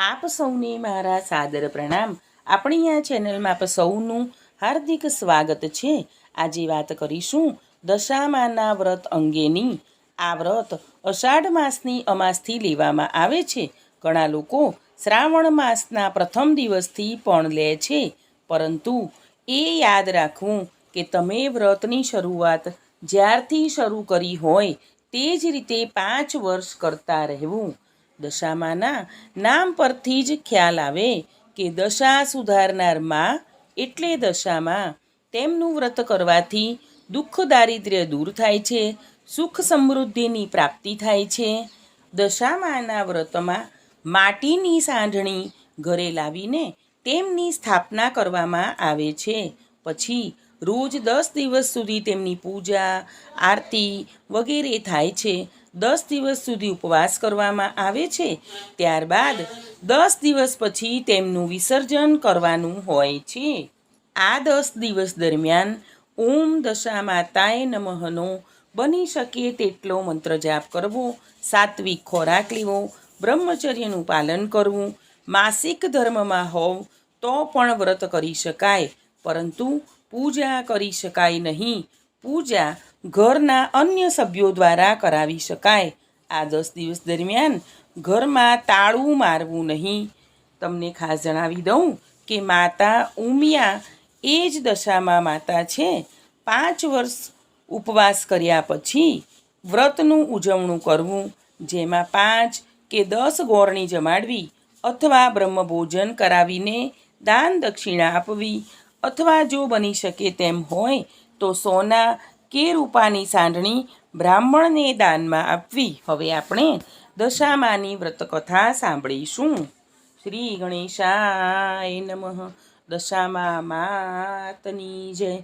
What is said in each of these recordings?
આપ સૌને મારા સાદર પ્રણામ. આપણી આ ચેનલમાં આપ સૌનું હાર્દિક સ્વાગત છે. આજે વાત કરીશું દશામાના વ્રત અંગેની. આ વ્રત અષાઢ માસની અમાસથી લેવામાં આવે છે. ઘણા લોકો શ્રાવણ માસના પ્રથમ દિવસથી પણ લે છે. પરંતુ એ યાદ રાખવું કે તમે વ્રતની શરૂઆત જ્યારથી શરૂ કરી હોય તે જ રીતે પાંચ વર્ષ કરતા રહેવું. દશામાના નામ પરથી જ ખ્યાલ આવે કે દશા સુધારનારમાં એટલે દશામાં તેમનું વ્રત કરવાથી દુઃખ દારિદ્ર્ય દૂર થાય છે, સુખ સમૃદ્ધિની પ્રાપ્તિ થાય છે. દશામાના વ્રતમાં માટીની સાંઢણી ઘરે લાવીને તેમની સ્થાપના કરવામાં આવે છે. પછી રોજ દસ દિવસ સુધી તેમની પૂજા, આરતી વગેરે થાય છે. દસ દિવસ સુધી ઉપવાસ કરવામાં આવે છે, ત્યારબાદ દસ દિવસ પછી તેમનું વિસર્જન કરવાનું હોય છે. આ દસ દિવસ દરમિયાન ઓમ દશા માતાએ નમઃનો બની શકે તેટલો મંત્ર જાપ કરવો, સાત્વિક ખોરાક લેવો, બ્રહ્મચર્યનું પાલન કરવું, માસિક ધર્મમાં હોવ તો પણ વ્રત કરી શકાય, પરંતુ પૂજા કરી શકાય નહીં. પૂજા ઘરના અન્ય સભ્યો દ્વારા કરાવી શકાય. આ દસ દિવસ દરમિયાન ઘરમાં તાળું મારવું નહીં. તમને ખાસ જણાવી દઉં કે માતા ઉમિયા એ જ દશામાં માતા છે. પાંચ વર્ષ ઉપવાસ કર્યા પછી વ્રતનું ઉજવણું કરવું, જેમાં પાંચ કે દસ ગોરણી જમાડવી અથવા બ્રહ્મભોજન કરાવીને દાન દક્ષિણા આપવી અથવા જો બની શકે તેમ હોય તો સોના કે રૂપાની સાંઢણી બ્રાહ્મણને દાનમાં આપવી. હવે આપણે દશામાની વ્રતકથા સાંભળીશું. શ્રી ગણેશાય નમઃ. દશામા માતની જય.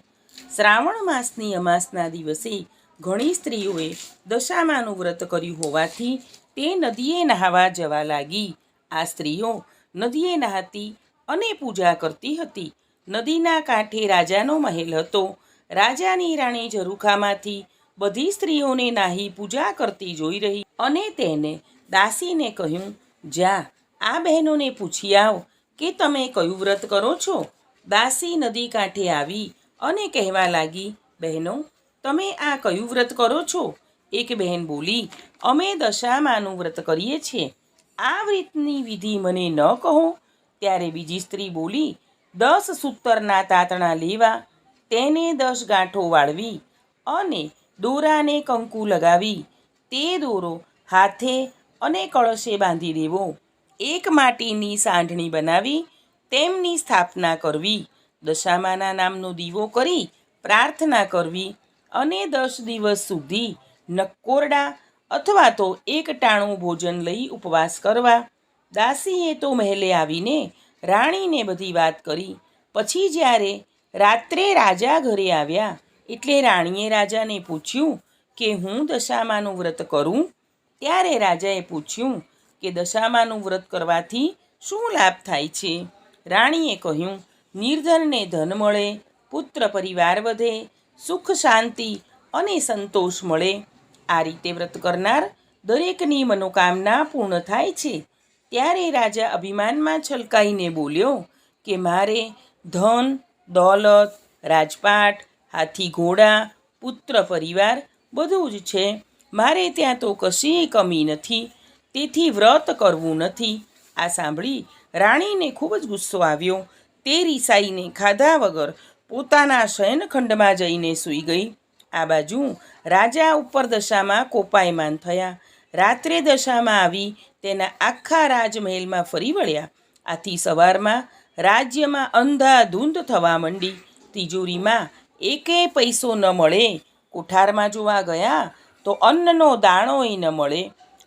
શ્રાવણ માસની અમાસના દિવસે ઘણી સ્ત્રીઓએ દશામાનું વ્રત કર્યું હોવાથી તે નદીએ નહાવા જવા લાગી. આ સ્ત્રીઓ નદીએ નહાતી અને પૂજા કરતી હતી. નદીના કાંઠે રાજાનો મહેલ હતો. રાજાની રાણી ઝરૂખામાંથી બધી સ્ત્રીઓને નાહી પૂજા કરતી જોઈ રહી અને તેને દાસીને કહ્યું, જા, આ બહેનોને પૂછી આવ કે તમે કયું વ્રત કરો છો? દાસી નદી કાંઠે આવી અને કહેવા લાગી, બહેનો, તમે આ કયું વ્રત કરો છો? એક બહેન બોલી, અમે દશામાનું વ્રત કરીએ છીએ. આ વ્રતની વિધિ મને ન કહો. ત્યારે બીજી સ્ત્રી બોલી, દસ સૂતરના તાતણા લેવા તેને દસ ગાંઠો વાળવી અને દોરાને કંકુ લગાવી. તે દોરો હાથે અને કળશે બાંધી દેવો. એક માટીની સાંઢણી બનાવી, તેમની સ્થાપના કરવી, દશામાના નામનો દીવો કરી, પ્રાર્થના કરવી અને દસ દિવસ સુધી નકોરડા અથવા તો એક ટાણું ભોજન લઈ ઉપવાસ કરવા. દાસીએ તો મહેલે આવીને રાણીને બધી વાત કરી. પછી જ્યારે રાત્રે રાજા ઘરે આવ્યા. એટલે રાણીએ રાજાને પૂછ્યું કે હું દશામાનું વ્રત કરું? ત્યારે રાજાએ પૂછ્યું કે દશામાનું વ્રત કરવાથી શું લાભ થાય છે? રાણીએ કહ્યું, નિર્ધનને ધન મળે, પુત્ર પરિવાર વધે, સુખ, શાંતિ અને સંતોષ મળે. આ રીતે વ્રત કરનાર દરેકની મનોકામના પૂર્ણ થાય છે. ત્યારે રાજા અભિમાનમાં છલકાઈને બોલ્યો કે મારે ધન દોલત, રાજપાટ હાથી ઘોડા પુત્ર પરિવાર બધું જ છે. મારે ત્યાં તો કશી કમી નથી. તેથી વ્રત કરવું નથી. આ સાંભળી રાણીને ખૂબ જ ગુસ્સો આવ્યો. તે રીસાઈને ખાધા વગર પોતાના શયનખંડમાં જઈને સૂઈ ગઈ. આ બાજુ રાજા ઉપર દશામાં કોપાયમાન થયા. રાત્રે દશામાં આવી તેના આખા રાજમહેલમાં ફરી વળ્યા. આથી સવારમાં રાજ્યમાં અંધાધૂંધ થવા માંડી. તિજોરીમાં એકે પૈસો ન મળે. કોઠારમાં જોવા ગયા તો અન્નનો દાણોય ન મળે.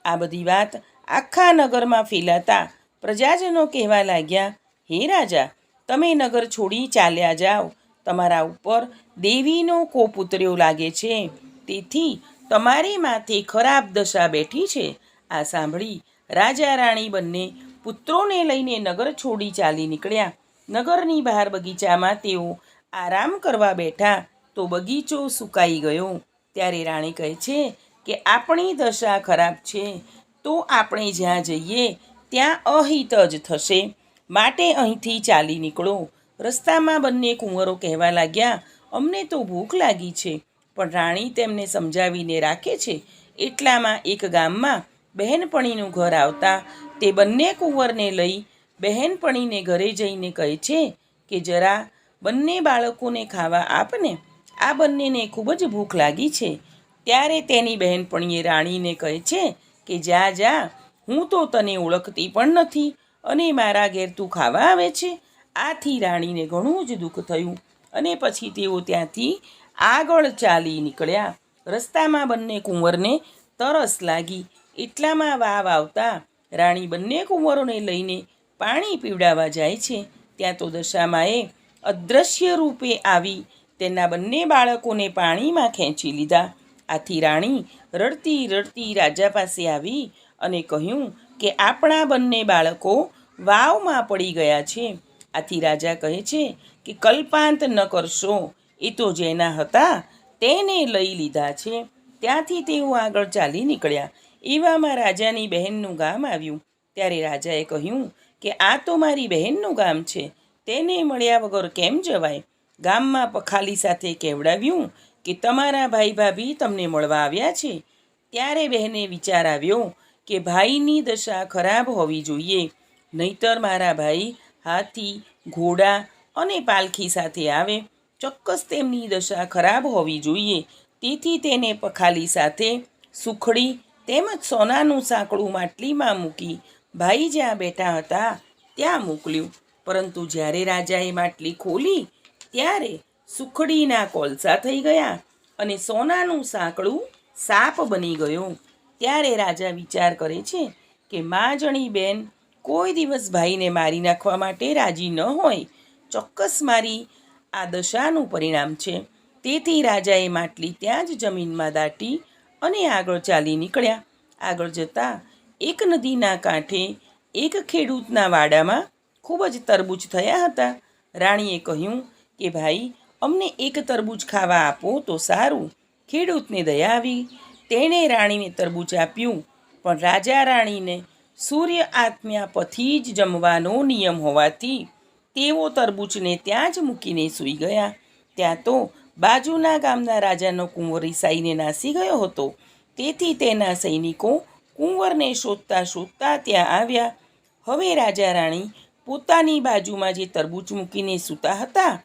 આ બધી વાત આખા નગરમાં ફેલાતા પ્રજાજનો કહેવા લાગ્યા, હે રાજા, તમે નગર છોડી ચાલ્યા જાઓ. તમારા ઉપર દેવીનો કોપ ઉતર્યો લાગે છે. તેથી તમારી માથે ખરાબ દશા બેઠી છે. આ સાંભળી રાજા રાણી બંને પુત્રોને લઈને નગર છોડી ચાલી નીકળ્યા. નગરની બહાર બગીચામાં તેઓ આરામ કરવા બેઠા તો બગીચો સુકાઈ ગયો. ત્યારે રાણી કહે છે કે, આપણી દશા ખરાબ છે, તો આપણે જ્યાં જઈએ ત્યાં અહિત જ થશે. માટે અહીંથી ચાલી નીકળો. રસ્તામાં બંને કુંવરો કહેવા લાગ્યા, અમને તો ભૂખ લાગી છે. પણ રાણી તેમને સમજાવીને રાખે છે, એટલામાં એક ગામમાં બહેનપણીનું ઘર આવતા તે બંને કુંવરને લઈ બહેનપણીને ઘરે જઈને કહે છે કે, જરા બંને બાળકોને ખાવા આપને? આ બંનેને ખૂબ જ ભૂખ લાગી છે. ત્યારે તેની બહેનપણીએ રાણીને કહે છે કે, જા જા, હું તો તને ઓળખતી પણ નથી અને મારા ઘેર તું ખાવા આવે છે. આથી રાણીને ઘણું જ દુઃખ થયું અને પછી તેઓ ત્યાંથી આગળ ચાલી નીકળ્યા. રસ્તામાં બંને કુંવરને તરસ લાગી. એટલામાં વાવ આવતા રાણી બંને કુંવરોને લઈને પાણી પીવડાવવા જાય છે. ત્યાં તો દશામાએ અદૃશ્ય રૂપે આવી તેના બંને બાળકોને પાણીમાં ખેંચી લીધા. આથી રાણી રડતી રડતી રાજા પાસે આવી અને કહ્યું કે આપણા બંને બાળકો વાવમાં પડી ગયા છે. આથી રાજા કહે છે કે કલ્પાંત ન કરશો, એ તો જેના હતા તેને લઈ લીધા છે. ત્યાંથી તેઓ આગળ ચાલી નીકળ્યા. એવામાં રાજાની બહેનનું ગામ આવ્યું. ત્યારે રાજાએ કહ્યું કે, આ તો મારી બહેનનું ગામ છે. તેને મળ્યા વગર કેમ જવાય? ગામમાં પખાલી સાથે કહેવડાવ્યું કે, તમારા ભાઈ ભાભી તમને મળવા આવ્યા છે? ત્યારે બહેને વિચાર આવ્યો કે, ભાઈની દશા ખરાબ હોવી જોઈએ. નહીતર મારા ભાઈ હાથી, ઘોડા અને પાલખી સાથે આવે. ચોક્કસ તેમની દશા ખરાબ હોવી જોઈએ. તેથી તેને પખાલી સાથે સુખડી તેમજ સોનાનું સાંકળું માટલીમાં મૂકી ભાઈ જ્યાં બેઠા હતા ત્યાં મોકલ્યું. પરંતુ જ્યારે રાજાએ માટલી ખોલી, ત્યારે સુખડીના કોલસા થઈ ગયા અને સોનાનું સાંકળું સાપ બની ગયું. ત્યારે રાજા વિચાર કરે છે કે માજણી બેન કોઈ દિવસ ભાઈને મારી નાખવા માટે રાજી ન હોય. ચોક્કસ મારી આ દશાનું પરિણામ છે. તેથી રાજાએ માટલી ત્યાં જ જમીનમાં દાટી અને આગળ ચાલી નીકળ્યા. આગળ જતાં એક નદીના કાંઠે એક ખેડૂતના વાડામાં ખૂબ જ તરબૂચ થયા હતા. રાણીએ કહ્યું કે, ભાઈ, અમને એક તરબૂચ ખાવા આપો તો સારું. ખેડૂતને દયા આવી. તેણે રાણીને તરબૂચ આપ્યું. પણ રાજા રાણીને સૂર્ય આત્મ્યા પછી જ જમવાનો નિયમ હોવાથી તેઓ તરબૂચને ત્યાં જ મૂકીને સૂઈ ગયા. ત્યાં તો બાજુના ગામના રાજાનો કુંવર રિસાઈને નાસી ગયો હતો. તેથી તેના સૈનિકો કુંવરને શોધતા શોધતા ત્યાં આવ્યા. હવે રાજા રાણી પોતાની બાજુમાં જે તરબૂચ મૂકીને સૂતા હતા,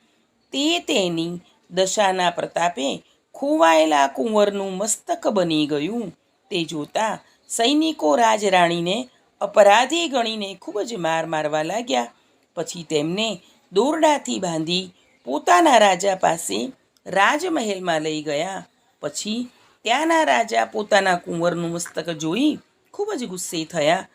તે તેની દશાના પ્રતાપે ખોવાયેલા કુંવરનું મસ્તક બની ગયું. તે જોતા સૈનિકો રાજરાણીને અપરાધી ગણીને ખૂબ જ માર મારવા લાગ્યા. પછી તેમને દોરડાથી બાંધી પોતાના રાજા પાસે રાજમહેલમાં લઈ ગયા. પછી ત્યાંના રાજા પોતાના કુંવરનું મસ્તક જોઈ ખૂબ જ ગુસ્સે થયા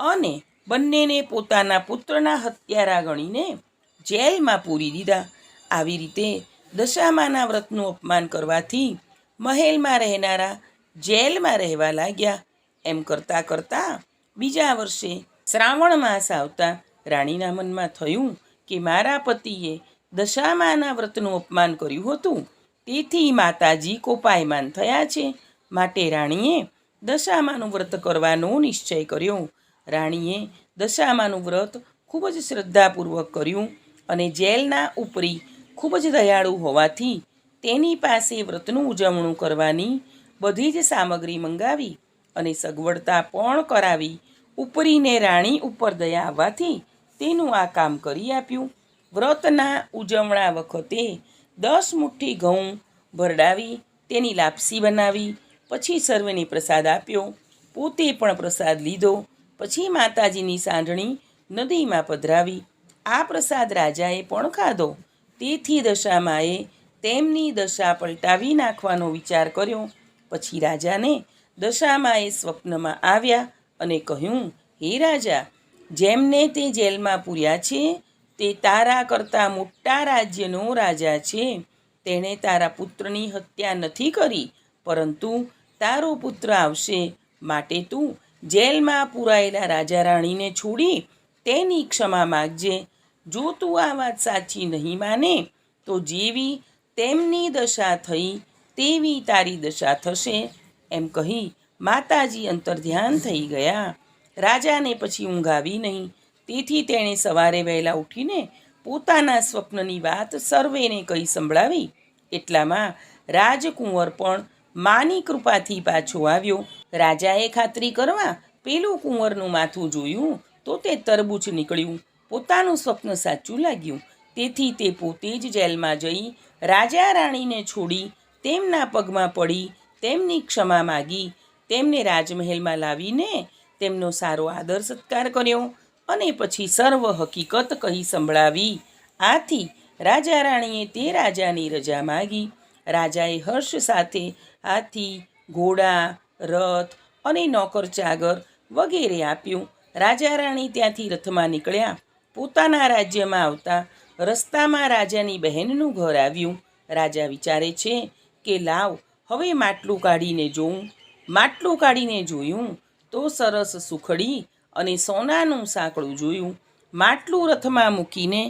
અને બંનેને પોતાના પુત્રના હત્યારા ગણીને જેલમાં પૂરી દીધા. આવી રીતે દશામાના વ્રતનું અપમાન કરવાથી મહેલમાં રહેનારા જેલમાં રહેવા લાગ્યા. એમ કરતાં કરતાં બીજા વર્ષે શ્રાવણ માસ આવતા રાણીના મનમાં થયું કે મારા પતિએ દશામાના વ્રતનું અપમાન કર્યું હતું. તેથી માતાજી કોપાયમાન થયા છે. માટે રાણીએ દશામાનું વ્રત કરવાનો નિશ્ચય કર્યો. રાણીએ દશામાનું વ્રત ખૂબ જ શ્રદ્ધાપૂર્વક કર્યું અને જેલના ઉપરી ખૂબ જ દયાળુ હોવાથી તેની પાસે વ્રતનું ઉજવણું કરવાની બધી જ સામગ્રી મંગાવી અને સગવડતા પણ કરાવી. ઉપરીને રાણી ઉપર દયા આવવાથી તેનું આ કામ કરી આપ્યું. વ્રતના ઉજવણા વખતે દસ મુઠ્ઠી ઘઉં ભરડાવી, તેની લાપસી બનાવી, પછી સર્વેને પ્રસાદ આપ્યો. પોતે પણ પ્રસાદ લીધો. પછી માતાજીની સાંઢણી નદીમાં પધરાવી. આ પ્રસાદ રાજાએ પણ ખાધો. તેથી દશામાએ તેમની દશા પલટાવી નાખવાનો વિચાર કર્યો. પછી રાજાને દશામાએ સ્વપ્નમાં આવ્યા અને કહ્યું, હે રાજા, જેમને તે જેલમાં પૂર્યા છે તે તારા કરતાં મોટા રાજ્યનો રાજા છે. તેણે તારા પુત્રની હત્યા નથી કરી, પરંતુ તારો પુત્ર આવશે. માટે તું જેલમાં પૂરાયેલા રાજા રાણીને છોડી તેની ક્ષમા માગજે. જો તું આ વાત સાચી નહીં માને, તો જેવી તેમની દશા થઈ, તેવી તારી દશા થશે, એમ કહી માતાજી અંતર્ધ્યાન થઈ ગયા. રાજાને પછી ઊંઘાવી નહીં. તેથી તેણે સવારે વહેલા ઉઠીને પોતાના સ્વપ્નની વાત સર્વેને કહી સંભળાવી. એટલામાં રાજકુંવર પણ માની કૃપાથી પાછો આવ્યો. રાજાએ ખાતરી કરવા પેલું કુંવરનું માથું જોયું તો તે તરબૂચ નીકળ્યું. પોતાનું સ્વપ્ન સાચું લાગ્યું. તેથી તે પોતે જ જેલમાં જઈ રાજા રાણીને છોડી તેમના પગમાં પડી, તેમની ક્ષમા માગી, તેમને રાજમહેલમાં લાવીને તેમનો સારો આદર સત્કાર કર્યો. અને પછી સર્વ હકીકત કહી સંભળાવી. આથી રાજા રાણીએ તે રાજાની રજા માગી. રાજાએ હર્ષ સાથે હાથી, ઘોડા, રથ અને નોકર ચાગર વગેરે આપ્યું. રાજા રાણી ત્યાંથી રથમાં નીકળ્યા. પોતાના રાજ્યમાં આવતા રસ્તામાં રાજાની બહેનનું ઘર આવ્યું. રાજા વિચારે છે કે, લાવ, હવે માટલું કાઢીને જોઉં. માટલું કાઢીને જોયું તો સરસ સુખડી અને સોનાનું સાંકળું જોયું. માટલું રથમાં મૂકીને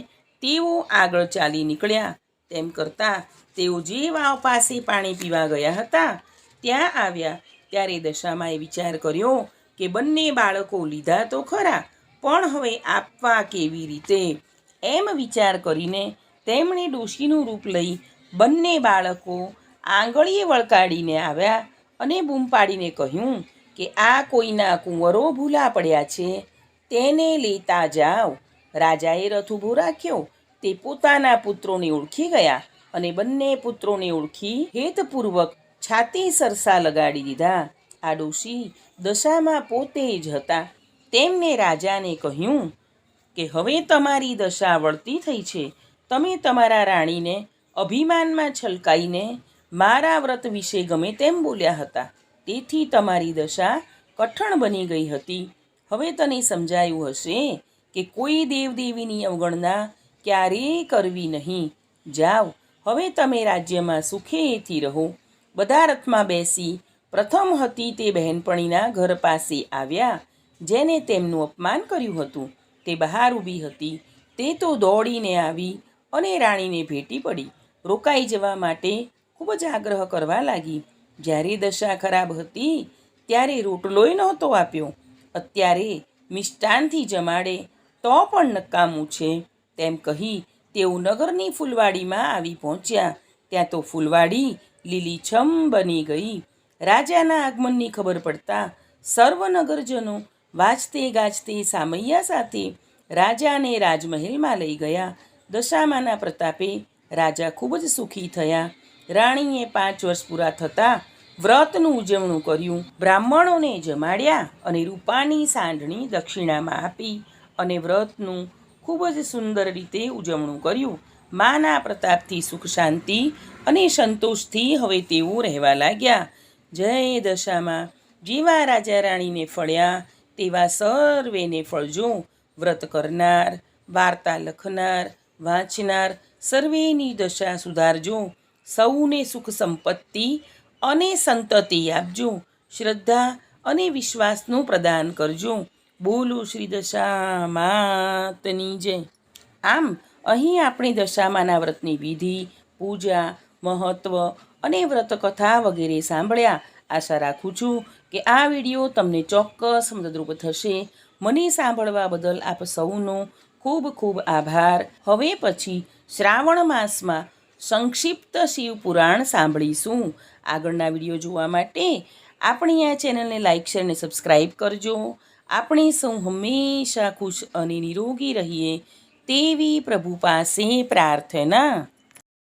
તેઓ આગળ ચાલી નીકળ્યા. તેમ કરતાં તેઓ જે વાવ પાસે પાણી પીવા ગયા હતા, ત્યાં આવ્યા. ત્યારે દશામાએ વિચાર કર્યો કે બંને બાળકો લીધા તો ખરા, પણ હવે આપવા કેવી રીતે? એમ વિચાર કરીને તેમણે ડોશીનું રૂપ લઈ બંને બાળકો આંગળીએ વળકાડીને આવ્યા અને બૂમ પાડીને કહ્યું કે આ કોઈના કુંવરો ભૂલા પડ્યા છે, તેને લેતા જાઓ. રાજાએ રથ ઊભો રાખ્યો. તે પોતાના પુત્રોને ઓળખી ગયા અને બંને પુત્રોને ઓળખી હેતપૂર્વક છાતી સરસા લગાડી દીધા. આ ડોશી દશામાં પોતે જ હતા. તેમને રાજાને કહ્યું કે, હવે તમારી દશા વળતી થઈ છે. તમે તમારા રાણીને અભિમાનમાં છલકાઈને મારા વ્રત વિશે ગમે તેમ બોલ્યા હતા. તેથી તમારી દશા કઠણ બની ગઈ હતી. હવે તને સમજાયું હશે કે કોઈ દેવદેવીની અવગણના ક્યારેય કરવી નહીં. જાઓ, હવે તમે રાજ્યમાં સુખેથી રહો. બધા રથમાં બેસી પ્રથમ હતી તે બહેનપણીના ઘર પાસે આવ્યા. જેને તેમનું અપમાન કર્યું હતું, તે બહાર ઊભી હતી. તે તો દોડીને આવી અને રાણીને ભેટી પડી. રોકાઈ જવા માટે ખૂબ જ આગ્રહ કરવા લાગી. જ્યારે દશા ખરાબ હતી, ત્યારે રોટલોય નહોતો આપ્યો. અત્યારે મિષ્ટાનથી જમાડે તો પણ નકામું છે. તેમ કહી તેઓ નગરની ફૂલવાડીમાં આવી પહોંચ્યા. ત્યાં તો ફૂલવાડી લીલીછમ બની ગઈ. રાજાના આગમનની ખબર પડતા સર્વનગરજનો વાજતે ગાજતે સામૈયા સાથે રાજાને રાજમહેલમાં લઈ ગયા. દશામાના પ્રતાપે રાજા ખૂબ જ સુખી થયા. રાણીએ પાંચ વર્ષ પૂરા થતાં વ્રતનું ઉજવણું કર્યું, બ્રાહ્મણોને જમાડ્યા અને રૂપાની સાંઢણી દક્ષિણામાં આપી અને વ્રતનું ખૂબ જ સુંદર રીતે ઉજવણું કર્યું. માના પ્રતાપથી સુખ શાંતિ અને સંતોષથી હવે તેઓ રહેવા લાગ્યા. જય દશામાં, જેવા રાજા રાણીને ફળ્યા, તેવા સર્વેને ફળજો વ્રત કરનાર, વાર્તા લખનાર, વાંચનાર, સર્વેની દશા સુધારજો. સૌને સુખ સંપત્તિ અને સંતતિ આપજો. શ્રદ્ધા અને વિશ્વાસનું પ્રદાન કરજો. બોલો શ્રી દશા માતની જય. આમ, અહીં આપણે દશામાના વ્રતની વિધિ, પૂજા મહત્ત્વ અને વ્રતકથા વગેરે સાંભળ્યા. આશા રાખું છું કે આ વીડિયો તમને ચોક્કસ મદદરૂપ થશે. મને સાંભળવા બદલ આપ સૌનો ખૂબ ખૂબ આભાર. હવે પછી શ્રાવણ માસમાં સંક્ષિપ્ત શિવ પુરાણ સાંભળીશું. આગળના વીડિયો જોવા માટે આપણી આ ચેનલને લાઈક, શેર અને સબસ્ક્રાઈબ કરજો. આપણે સૌ હંમેશા ખુશ અને નિરોગી રહીએ તેવી પ્રભુ પાસે પ્રાર્થના.